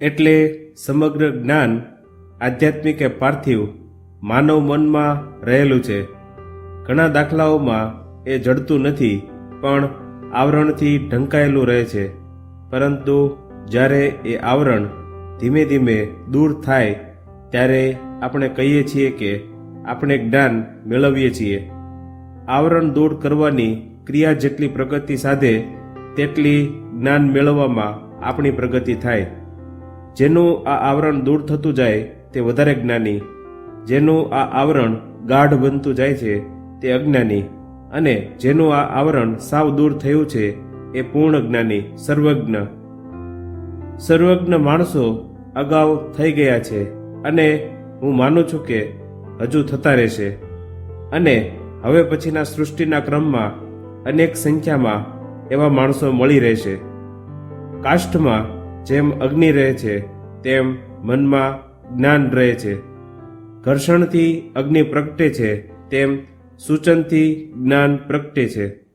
એટલે સમગ્ર જ્ઞાન આધ્યાત્મિક કે પાર્થિવ માનવ મનમાં રહેલું છે. ઘણા દાખલાઓમાં એ જડતું નથી, પણ આવરણથી ઢંકાયેલું રહે છે. પરંતુ જ્યારે એ આવરણ ધીમે ધીમે દૂર થાય, ત્યારે આપણે કહીએ છીએ કે આપણે જ્ઞાન મેળવીએ છીએ. આવરણ દૂર કરવાની ક્રિયા જેટલી પ્રગતિ સાધે, તેટલી જ્ઞાન મેળવવામાં આપણી પ્રગતિ થાય. જેનું આ આવરણ દૂર થતું જાય તે વધારે જ્ઞાની. જેનું આ આવરણ ગાઢ બનતું જાય છે તે અજ્ઞાની. અને જેનું આ આવરણ સાવ દૂર થયું છે એ પૂર્ણ જ્ઞાની, સર્વજ્ઞ. સર્વજ્ઞ માણસો અગાઉ થઈ ગયા છે અને હું માનું છું કે હજુ થતા રહેશે. અને હવે પછીના સૃષ્ટિના ક્રમમાં અનેક સંખ્યામાં એવા માણસો મળી રહેશે. કાષ્ઠમાં જેમ અગ્નિ રહે છે, તેમ મનમાં જ્ઞાન રહે છે. ઘર્ષણથી અગ્નિ પ્રગટે છે, તેમ સૂચનથી જ્ઞાન પ્રગટે છે.